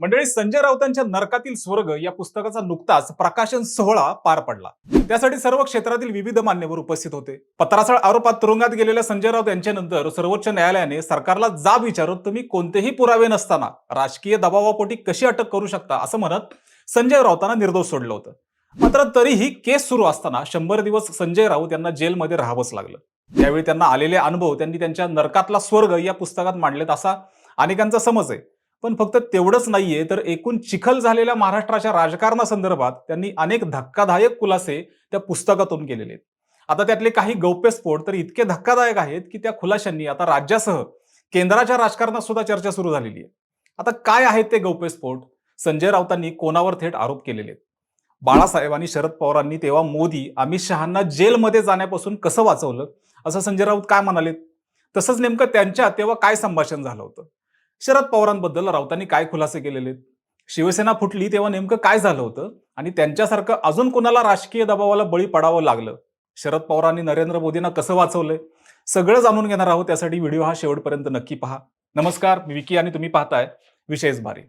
मंडळी संजय राऊतांच्या नरकातील स्वर्ग या पुस्तकाचा नुकताच प्रकाशन सोहळा पार पडला. त्यासाठी सर्व क्षेत्रातील विविध मान्यवर उपस्थित होते. पत्रासळ आरोपात तुरुंगात गेलेल्या संजय राऊत यांच्यानंतर सर्वोच्च न्यायालयाने सरकारला जाब विचारून तुम्ही कोणतेही पुरावे नसताना राजकीय दबावापोटी कशी अटक करू शकता? असं म्हणत संजय राऊतांना निर्दोष सोडलं होतं. मात्र तरीही केस सुरू असताना शंभर दिवस संजय राऊत यांना जेलमध्ये राहावंच लागलं. त्यावेळी त्यांना आलेले अनुभव त्यांनी त्यांच्या नरकातला स्वर्ग या पुस्तकात मांडलेत असा अनेकांचा समज आहे पण फक्त तेवढंच नाहीये तर एकूण चिखल झालेल्या महाराष्ट्राच्या राजकारणासंदर्भात त्यांनी अनेक धक्कादायक खुलासे त्या पुस्तकातून केलेले आहेत. आता त्यातले काही गौप्यस्फोट तर इतके धक्कादायक आहेत की त्या खुलाशांनी आता राज्यासह केंद्राच्या राजकारणात सुद्धा चर्चा सुरू झालेली आहे. आता काय आहेत ते गौप्यस्फोट संजय राऊतांनी कोणावर थेट आरोप केलेले आहेत? बाळासाहेब आणि शरद पवारांनी तेव्हा मोदी अमित शहांना जेलमध्ये जाण्यापासून कसं वाचवलं? असं संजय राऊत काय म्हणाले तसंच नेमकं त्यांच्या तेव्हा काय संभाषण झालं होतं? शरद पवारांबद्दल राऊतांनी काय खुलासे केलेले आहेत? शिवसेना फुटली तेव्हा नेमकं काय झालं होतं? आणि त्यांच्यासारखं अजून कोणाला राजकीय दबावाला बळी पडावं लागलं? शरद पवारांनी नरेंद्र मोदींना कसं वाचवलंय? सगळं जाणून घेणार आहोत. त्यासाठी व्हिडिओ हा शेवटपर्यंत नक्की पहा. नमस्कार मी विकी आणि तुम्ही पाहताय विशेष भारी.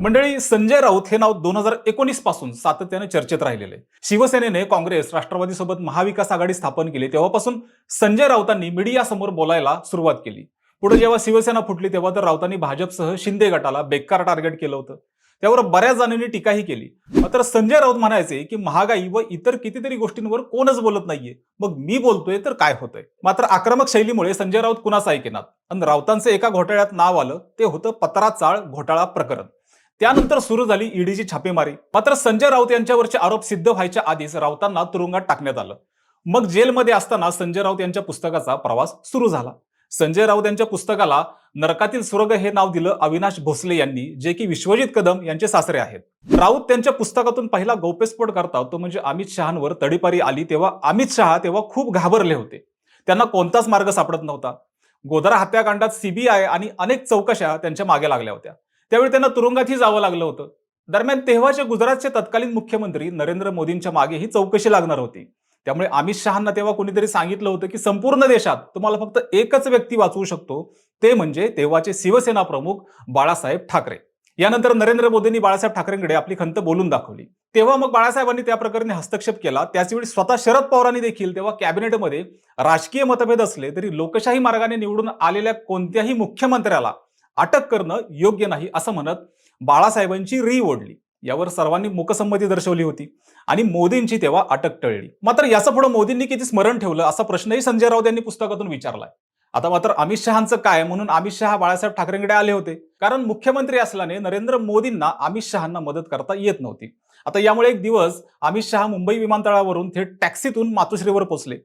मंडळी संजय राऊत हे नाव दोन हजार एकोणीसपासून सातत्याने चर्चेत राहिलेले. शिवसेनेने काँग्रेस राष्ट्रवादी सोबत महाविकास आघाडी स्थापन केली. तेव्हापासून संजय राऊतांनी मीडियासमोर बोलायला सुरुवात केली. पुढे जेव्हा शिवसेना फुटली तेव्हा तर राऊतांनी भाजपसह शिंदे गटाला बेकार टार्गेट केलं होतं. त्यावर बऱ्याच जणांनी टीकाही केली. मात्र संजय राऊत म्हणायचे की महागाई व इतर कितीतरी गोष्टींवर कोणच बोलत नाहीये. मग मी बोलतोय तर काय होतंय? मात्र आक्रमक शैलीमुळे संजय राऊत कुणाच ऐकेनात? आणि राऊतांचं एका घोटाळ्यात नाव आलं ते होतं पत्रा चाळ घोटाळा प्रकरण. त्यानंतर सुरू झाली ईडीची छापेमारी. मात्र संजय राऊत यांच्यावरचे आरोप सिद्ध व्हायच्या आधीच राऊतांना तुरुंगात टाकण्यात आलं. मग जेलमध्ये असताना संजय राऊत यांच्या पुस्तकाचा प्रवास सुरू झाला. संजय राऊत यांच्या पुस्तकाला नरकातील स्वर्ग हे नाव दिलं अविनाश भोसले यांनी जे की विश्वजित कदम यांचे सासरे आहेत. राऊत त्यांच्या पुस्तकातून पहिला गौप्यस्फोट करतात तो म्हणजे अमित शहांवर तडीपारी आली तेव्हा अमित शहा तेव्हा खूप घाबरले होते. त्यांना कोणताच मार्ग सापडत नव्हता. गोधरा हत्याकांडात सीबीआय आणि अनेक चौकशा त्यांच्या मागे लागल्या होत्या. त्यावेळी त्यांना तुरुंगातही जावं लागलं होतं. दरम्यान तेव्हाचे गुजरातचे तत्कालीन मुख्यमंत्री नरेंद्र मोदींच्या मागे ही चौकशी लागणार होती. त्यामुळे अमित शहांना तेव्हा कोणीतरी सांगितलं होतं की संपूर्ण देशात तुम्हाला फक्त एकच व्यक्ती वाचवू शकतो ते म्हणजे तेव्हाचे शिवसेना प्रमुख बाळासाहेब ठाकरे. यानंतर नरेंद्र मोदींनी बाळासाहेब ठाकरेंकडे आपली खंत बोलून दाखवली. तेव्हा मग बाळासाहेबांनी त्या प्रकरणी हस्तक्षेप केला. त्याचवेळी स्वतः शरद पवारांनी देखील तेव्हा कॅबिनेटमध्ये राजकीय मतभेद असले तरी लोकशाही मार्गाने निवडून आलेल्या कोणत्याही मुख्यमंत्र्याला अटक करणं योग्य नाही असं म्हणत बाळासाहेबांची री ओढली. यावर सर्वांनी मुकसंमती दर्शवली होती. आणि मोदींची तेव्हा अटक टळली. मात्र याचं पुढे मोदींनी किती स्मरण ठेवलं असा प्रश्नही संजय राऊत यांनी पुस्तकातून विचारलाय. आता मात्र अमित शहाचं काय? म्हणून अमित शहा बाळासाहेब ठाकरेंकडे आले होते. कारण मुख्यमंत्री असल्याने नरेंद्र मोदींना अमित शहांना मदत करता येत नव्हती. आता यामुळे एक दिवस अमित शहा मुंबई विमानतळावरून थेट टॅक्सीतून मातोश्रीवर पोहोचले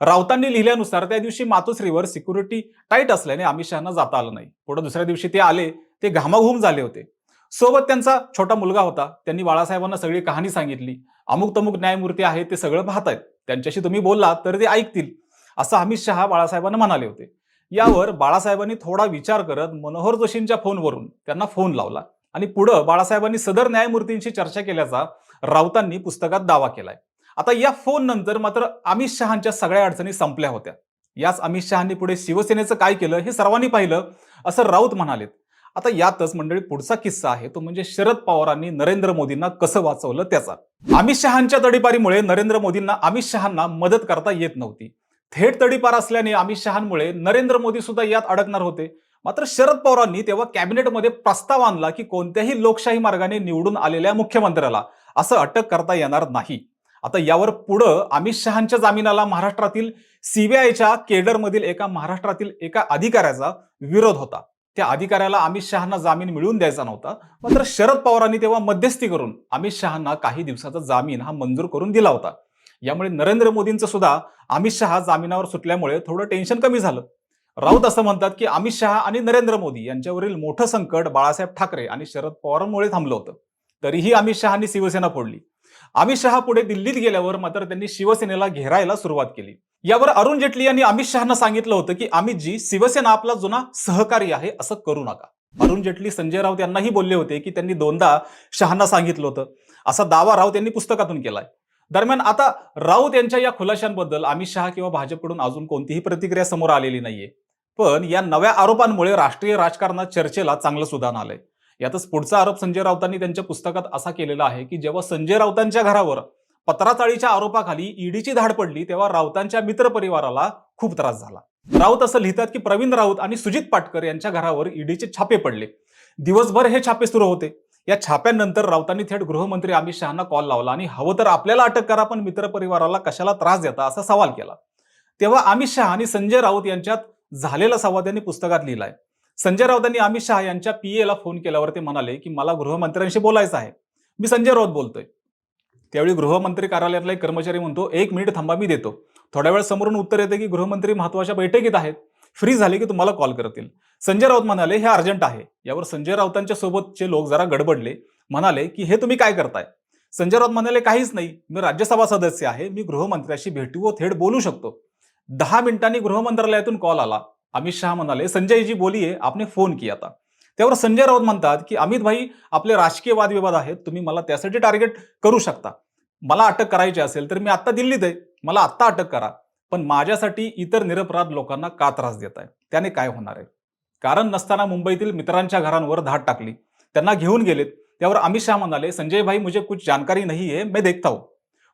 राऊतांनी लिहिल्यानुसार त्या दिवशी मातोश्रीवर सिक्युरिटी टाईट असल्याने अमित शहांना जाता आलं नाही. पुढे दुसऱ्या दिवशी ते आले ते घामाघूम झाले होते. सोबत त्यांचा छोटा मुलगा होता. त्यांनी बाळासाहेबांना सगळी कहाणी सांगितली. अमुक तमुक न्यायमूर्ती आहे ते सगळं पाहतायत. त्यांच्याशी तुम्ही बोललात तर ते ऐकतील असं अमित शहा बाळासाहेबांना म्हणाले होते. यावर बाळासाहेबांनी थोडा विचार करत मनोहर जोशींच्या फोनवरून त्यांना फोन लावला आणि पुढं बाळासाहेबांनी सदर न्यायमूर्तींशी चर्चा केल्याचा राऊतांनी पुस्तकात दावा केलाय. आता या फोन नंतर मात्र अमित शहांच्या सगळ्या अडचणी संपल्या होत्या. याच अमित शहांनी पुढे शिवसेनेचं काय केलं हे सर्वांनी पाहिलं असं राऊत म्हणालेत. आता यातच मंडळी पुढचा किस्सा आहे. तो म्हणजे शरद पवारांनी नरेंद्र मोदींना कसं वाचवलं त्याचा. अमित शहांच्या तडीपारीमुळे नरेंद्र मोदींना अमित शहांना मदत करता येत नव्हती. थेट तडीपार असल्याने अमित शहांमुळे नरेंद्र मोदी सुद्धा यात अडकणार होते. मात्र शरद पवारांनी तेव्हा कॅबिनेटमध्ये प्रस्ताव आणला की कोणत्याही लोकशाही मार्गाने निवडून आलेल्या मुख्यमंत्र्याला असं अटक करता येणार नाही. आता यावर पुढं अमित शहांच्या जामिनाला महाराष्ट्रातील सीबीआयच्या केडरमधील एका महाराष्ट्रातील एका अधिकाऱ्याचा विरोध होता. त्या अधिकाऱ्याला अमित शहांना जामीन मिळवून द्यायचा नव्हता. मात्र शरद पवारांनी तेव्हा मध्यस्थी करून अमित शहांना काही दिवसाचा जामीन हा मंजूर करून दिला होता. यामुळे नरेंद्र मोदींचं सुद्धा अमित शहा जामिनावर सुटल्यामुळे थोडं टेन्शन कमी झालं. राऊत असं म्हणतात की अमित शहा आणि नरेंद्र मोदी यांच्यावरील मोठं संकट बाळासाहेब ठाकरे आणि शरद पवारांमुळे थांबलं होतं. तरीही अमित शहानी शिवसेना फोडली. अमित शहा पुढे दिल्लीत गेल्यावर मात्र त्यांनी शिवसेनेला घेरायला सुरुवात केली. यावर अरुण जेटली यांनी अमित शहाना सांगितलं होतं की अमितजी शिवसेना आपला जुना सहकारी आहे असं करू नका. अरुण जेटली संजय राऊत यांनाही बोलले होते की त्यांनी दोनदा शहांना सांगितलं होतं. असा दावा राऊत यांनी पुस्तकातून केलाय. दरम्यान आता राऊत यांच्या या खुलाशांबद्दल अमित शहा किंवा भाजपकडून अजून कोणतीही प्रतिक्रिया समोर आलेली नाहीये. पण या नव्या आरोपांमुळे राष्ट्रीय राजकारणात चर्चेला चांगलं सुधान आलंय. यातच पुढचा आरोप संजय राऊतांनी त्यांच्या पुस्तकात असा केलेला आहे की जेव्हा संजय राऊतांच्या घरावर पत्राचाळीच्या आरोपाखाली ईडीची धाड पडली तेव्हा राऊतांच्या मित्रपरिवाराला खूप त्रास झाला. राऊत असं लिहितात की प्रवीण राऊत आणि सुजित पाटकर यांच्या घरावर ईडीचे छापे पडले. दिवसभर हे छापे सुरू होते. या छाप्यानंतर राऊतांनी थेट गृहमंत्री अमित शहाना कॉल लावला आणि हवं तर आपल्याला अटक करा पण मित्रपरिवाराला कशाला त्रास देता असा सवाल केला. तेव्हा अमित शहा आणि संजय राऊत यांच्यात झालेला संवाद यांनी पुस्तकात लिहिलाय. संजय राऊतांनी अमित शहा यांच्या पीएला फोन केल्यावर ते म्हणाले की मला गृहमंत्र्यांशी बोलायचं आहे. मी संजय राऊत बोलतोय. त्यावेळी गृहमंत्री कार्यालयातला एक कर्मचारी म्हणतो एक मिनिट थांबा मी देतो. थोड्या वेळ समोरून उत्तर येते की गृहमंत्री महत्त्वाच्या बैठकीत आहेत. फ्री झाले की तुम्हाला कॉल करतील. संजय राऊत म्हणाले हे अर्जंट आहे. यावर संजय राऊतांच्या सोबतचे लोक जरा गडबडले. म्हणाले की हे तुम्ही काय करताय? संजय राऊत म्हणाले काहीच नाही. मी राज्यसभा सदस्य आहे. मी गृहमंत्र्याशी भेटू व थेट बोलू शकतो. दहा मिनिटांनी गृहमंत्रालयातून कॉल आला. अमित शहा म्हणाले संजय जी बोलिये आपने फोन किया था. त्यावर संजय राऊत म्हणतात की अमित भाई आपले राजकीय वादविवाद आहेत तुम्ही मला त्यासाठी टार्गेट करू शकता. मला अटक करायची असेल तर मी आत्ता दिल्लीत आहे. मला आत्ता अटक करा. पण माझ्यासाठी इतर निरपराध लोकांना का त्रास देत आहे त्याने काय होणार आहे? कारण नसताना मुंबईतील मित्रांच्या घरांवर धाड टाकली. त्यांना घेऊन गेलेत. त्यावर अमित शहा म्हणाले संजय भाई मुझे कुछ जानकारी नाही आहे मी देखता हूं.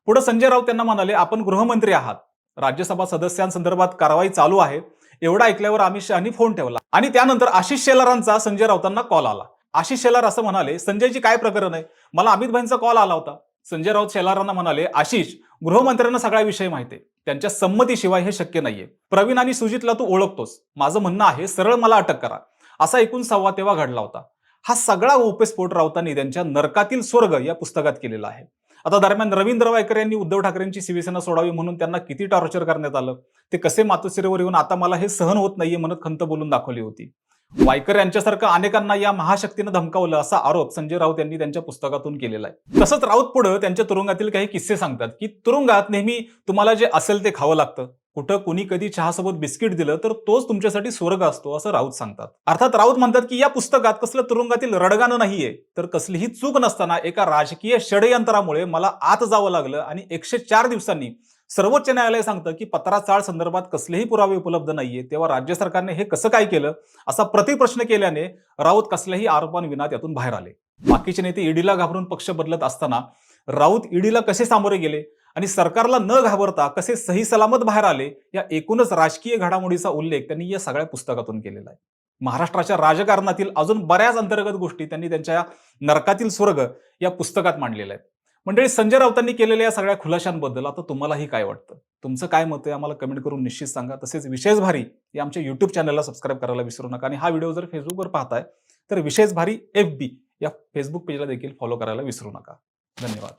पुढे संजय राऊत त्यांना म्हणाले आपण गृहमंत्री आहात. राज्यसभा सदस्यांसंदर्भात कारवाई चालू आहे. एवढं ऐकल्यावर अमित शहानी फोन ठेवला. आणि त्यानंतर आशिष शेलारांचा संजय राऊतांना कॉल आला. आशिष शेलार असं म्हणाले संजयजी काय प्रकरण आहे? मला अमित भाईंचा कॉल आला होता. संजय राऊत शेलारांना म्हणाले आशिष गृहमंत्र्यांना सगळा विषय माहिती आहे. त्यांच्या संमतीशिवाय हे शक्य नाहीये. प्रवीण आणि सुजितला तू ओळखतोस. माझं म्हणणं आहे सरळ मला अटक करा. असा एकूण संवाद तेव्हा घडला होता. हा सगळा उपस्फोट राऊतांनी त्यांच्या नरकातील स्वर्ग या पुस्तकात केलेला आहे. आता दरम्यान रवींद्र वायकर यांनी उद्धव ठाकरेंची शिवसेना सोडावी म्हणून त्यांना किती टॉर्चर करण्यात आलं? ते कसे मातोश्रीवर येऊन आता मला हे सहन होत नाहीये म्हणत खंत बोलून दाखवली होती. वायकर यांच्यासारखं अनेकांना या महाशक्तीनं धमकावलं असा आरोप संजय राऊत यांनी त्यांच्या पुस्तकातून केलेला आहे. तसंच राऊत पुढे त्यांच्या तुरुंगातील काही किस्से सांगतात की तुरुंगात नेहमी तुम्हाला जे असेल ते खावं लागतं. कुठं कुणी कधी चहासोबत बिस्किट दिलं तर तोच तुमच्यासाठी स्वर्ग असतो असं राऊत सांगतात. अर्थात राऊत म्हणतात की या पुस्तकात कसलं तुरुंगातील रडगाणं नाहीये तर कसलीही चूक नसताना एका राजकीय षडयंत्रामुळे मला आत जावं लागलं आणि एकशे चार दिवसांनी सर्वोच्च न्यायालय सांगतं की पत्राचाळ संदर्भात कसलेही पुरावे उपलब्ध नाहीये तेव्हा राज्य सरकारने हे कसं काय केलं असा प्रतिप्रश्न केल्याने राऊत कसल्याही आरोपांविना त्यातून बाहेर आले. बाकीचे नेते ईडीला घाबरून पक्ष बदलत असताना राऊत ईडीला कसे सामोरे गेले आणि सरकारला न घाबरता कसे सही सलामत बाहेर आले या एकूणच राजकीय घडामोडीचा उल्लेख त्यांनी या सगळ्या पुस्तकातून केलेला आहे. महाराष्ट्राच्या राजकारणातील अजून बऱ्याच अंतर्गत गोष्टी त्यांनी त्यांच्या नरकातील स्वर्ग या पुस्तकात मांडलेल्या आहेत. मंडळी संजय राऊतांनी केलेल्या या सगळ्या खुलाशांबद्दल आता तुम्हालाही काय वाटतं? तुमचं काय मत आहे? आम्हाला कमेंट करून निश्चित सांगा. तसेच विशेष भारी या आमच्या युट्यूब चॅनलला सबस्क्राईब करायला विसरू नका. आणि हा व्हिडिओ जर फेसबुकवर पाहताय तर विशेष भारी एफ बी या फेसबुक पेजला देखील फॉलो करायला विसरू नका. धन्यवाद.